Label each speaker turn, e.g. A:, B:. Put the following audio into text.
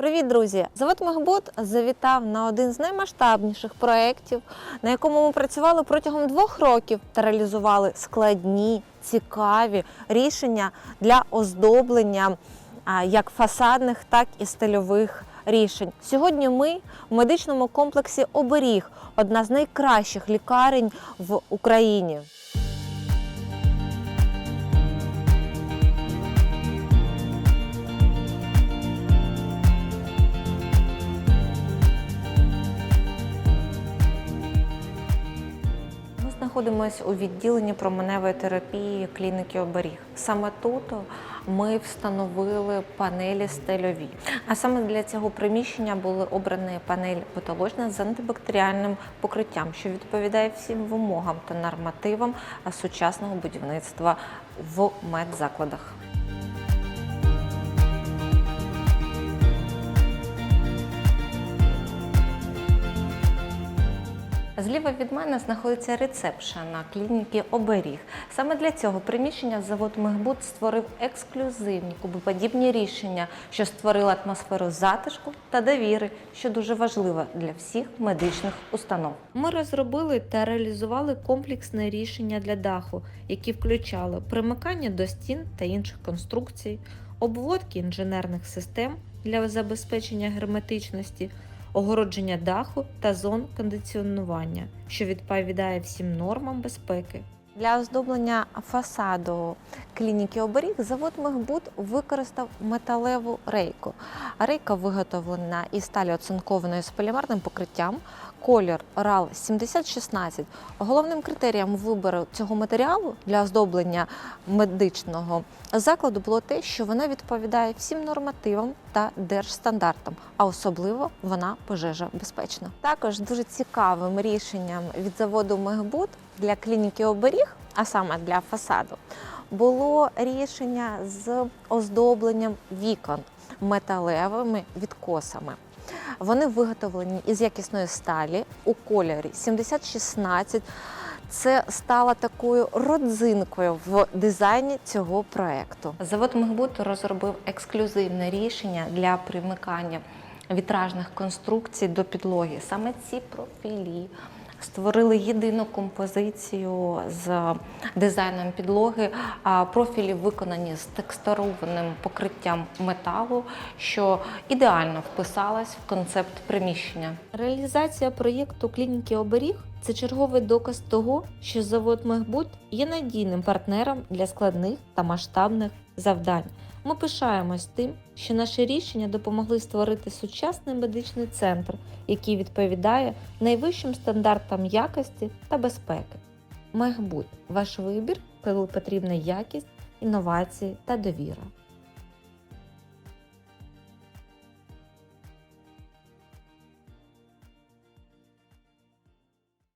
A: Привіт, друзі! Завод Мехбот завітав на один з наймасштабніших проєктів, на якому ми працювали протягом двох років та реалізували складні, цікаві рішення для оздоблення як фасадних, так і стильових рішень. Сьогодні ми в медичному комплексі Оберіг, одна з найкращих лікарень в Україні. Знаходимося у відділенні променевої терапії клініки Оберіг. Саме тут ми встановили панелі стельові. А саме для цього приміщення були обрані панель потолочна з антибактеріальним покриттям, що відповідає всім вимогам та нормативам сучасного будівництва в медзакладах. Зліва від мене знаходиться рецепшн на клініки Оберіг. Саме для цього приміщення завод Мехбут створив ексклюзивні кубоподібні рішення, що створили атмосферу затишку та довіри, що дуже важливо для всіх медичних установ. Ми розробили та реалізували комплексне рішення для даху, які включали примикання до стін та інших конструкцій, обводки інженерних систем для забезпечення герметичності огородження даху та зон кондиціонування, що відповідає всім нормам безпеки. Для оздоблення фасаду клініки Оберіг завод Мехбут використав металеву рейку. Рейка виготовлена із сталі оцинкованої з полімерним покриттям. Колір RAL 7016. Головним критерієм вибору цього матеріалу для оздоблення медичного закладу було те, що вона відповідає всім нормативам та держстандартам, а особливо вона пожежобезпечна. Також дуже цікавим рішенням від заводу Мехбут для клініки Оберіг, а саме для фасаду, було рішення з оздобленням вікон металевими відкосами. Вони виготовлені із якісної сталі у кольорі 7016. Це стало такою родзинкою в дизайні цього проекту. Завод Мехбут розробив ексклюзивне рішення для примикання вітражних конструкцій до підлоги. Саме ці профілі створили єдину композицію з дизайном підлоги. Профілі виконані з текстурованим покриттям металу, що ідеально вписалась в концепт приміщення. Реалізація проєкту клініки Оберіг це черговий доказ того, що завод Мехбут є надійним партнером для складних та масштабних завдань. Ми пишаємось тим, що наші рішення допомогли створити сучасний медичний центр, який відповідає найвищим стандартам якості та безпеки. Мехбут ваш вибір, коли потрібна якість, інновації та довіра.